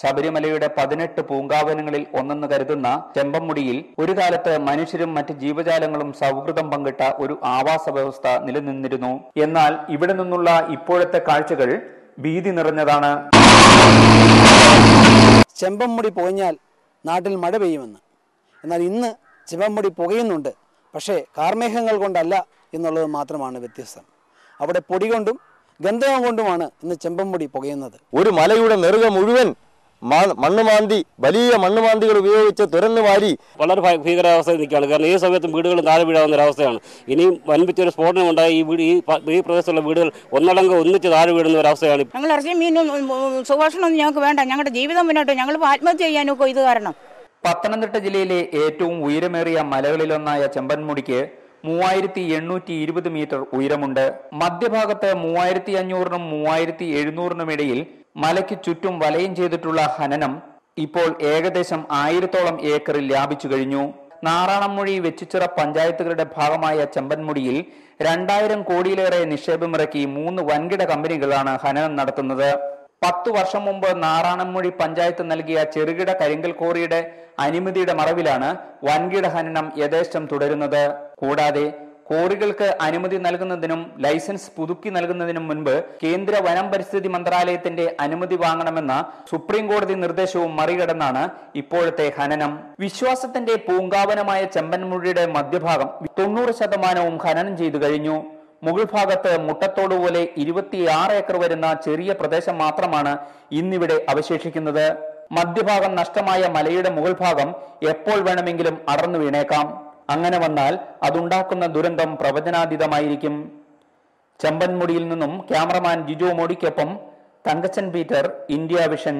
ശബരിമലയുടെ പതിനെട്ട് പൂങ്കാവനങ്ങളിൽ ഒന്നെന്ന് കരുതുന്ന ചെമ്പമ്മുടിയിൽ ഒരു കാലത്ത് മനുഷ്യരും മറ്റ് ജീവജാലങ്ങളും സൗഹൃദം പങ്കിട്ട ഒരു ആവാസ വ്യവസ്ഥ നിലനിന്നിരുന്നു. എന്നാൽ ഇവിടെ നിന്നുള്ള ഇപ്പോഴത്തെ കാഴ്ചകൾ ഭീതി നിറഞ്ഞതാണ്. ചെമ്പമ്മുടി പുകഞ്ഞാൽ നാട്ടിൽ മഴ പെയ്യുമെന്ന്. എന്നാൽ ഇന്ന് ചെമ്പമ്മുടി പുകയുന്നുണ്ട്. പക്ഷേ കാർമേഘങ്ങൾ കൊണ്ടല്ല എന്നുള്ളത് മാത്രമാണ് വ്യത്യസ്തം. അവിടെ പൊടി കൊണ്ടും ഗന്ധകം കൊണ്ടുമാണ് ഇന്ന് ചെമ്പൻമുടി പുകയുന്നത്. ഒരു മലയുടെ നെറുക മുഴുവൻ മാ- മണ്ണുമാന്തി വലിയ മണ്ണ് മാന്തികൾ ഉപയോഗിച്ച് തുരന്നു വാരി വളരെ ഭീകരാവസ്ഥയിൽ നിൽക്കുകയാണ്. കാരണം ഈ സമയത്തും വീടുകൾ താഴെ വീഴാവുന്ന ഒരവസ്ഥയാണ് ഇനിയും വൻപിച്ചൊരു സ്ഫോടനം ഉണ്ടായി. ഈ വീട് ഈ പ്രദേശത്തുള്ള വീടുകൾ ഒന്നടങ്കം ഒന്നിച്ച് താഴെ വീഴുന്ന ഒരവസ്ഥയാണ് ഞങ്ങൾ ഇറച്ചി മീനും സുഭാഷണമൊന്നും ഞങ്ങൾക്ക് വേണ്ട. ഞങ്ങളുടെ ജീവിതം മുന്നോട്ട് ഞങ്ങൾ ആത്മഹത്യ ചെയ്യാനൊക്കെ ഇത് കാരണം. പത്തനംതിട്ട ജില്ലയിലെ ഏറ്റവും ഉയരമേറിയ മലകളിലൊന്നായ ചെമ്പൻമുടിക്ക് മൂവായിരത്തി എണ്ണൂറ്റി ഇരുപത് മീറ്റർ ഉയരമുണ്ട്. മധ്യഭാഗത്ത് മൂവായിരത്തി അഞ്ഞൂറിനും മൂവായിരത്തി എഴുന്നൂറിനും ഇടയിൽ മലയ്ക്ക് ചുറ്റും വലയം ചെയ്തിട്ടുള്ള ഹനനം ഇപ്പോൾ ഏകദേശം ആയിരത്തോളം ഏക്കറിൽ വ്യാപിച്ചു കഴിഞ്ഞു. നാറാണംമൊഴി വെച്ചിച്ചിറ പഞ്ചായത്തുകളുടെ ഭാഗമായ ചെമ്പൻമുടിയിൽ രണ്ടായിരം കോടിയിലേറെ നിക്ഷേപമിറക്കി മൂന്ന് വൻകിട കമ്പനികളാണ് ഹനനം നടത്തുന്നത്. പത്തു വർഷം മുമ്പ് നാറാണംമൊഴി പഞ്ചായത്ത് നൽകിയ ചെറുകിട കരിങ്കൽ കോറിയുടെ അനുമതിയുടെ മറവിലാണ് വൻകിട ഹനനം യഥേഷ്ടം തുടരുന്നത്. കൂടാതെ കോറികൾക്ക് അനുമതി നൽകുന്നതിനും ലൈസൻസ് പുതുക്കി നൽകുന്നതിനും മുൻപ് കേന്ദ്ര വനം പരിസ്ഥിതി മന്ത്രാലയത്തിന്റെ അനുമതി വാങ്ങണമെന്ന സുപ്രീം കോടതി നിർദ്ദേശവും മറികടന്നാണ് ഇപ്പോഴത്തെ ഖനനം. വിശ്വാസത്തിന്റെ പൂങ്കാവനമായ ചെമ്പൻമുഴിയുടെ മധ്യഭാഗം തൊണ്ണൂറ് ശതമാനവും ഖനനം ചെയ്തു കഴിഞ്ഞു. മുകൾ ഭാഗത്ത് മുട്ടത്തോട് പോലെ ഇരുപത്തിയാറ് ഏക്കർ വരുന്ന ചെറിയ പ്രദേശം മാത്രമാണ് ഇന്നിവിടെ അവശേഷിക്കുന്നത്. മധ്യഭാഗം നഷ്ടമായ മലയുടെ മുകൾ ഭാഗം എപ്പോൾ വേണമെങ്കിലും അടർന്നു വീണേക്കാം. അങ്ങനെ വന്നാൽ അതുണ്ടാക്കുന്ന ദുരന്തം പ്രവചനാതീതമായിരിക്കും. ചെമ്പൻമുടിയിൽ നിന്നും ക്യാമറമാൻ ജിജോ മോഡിക്കൊപ്പം തങ്കച്ചൻ പീറ്റർ ഇന്ത്യ വിഷൻ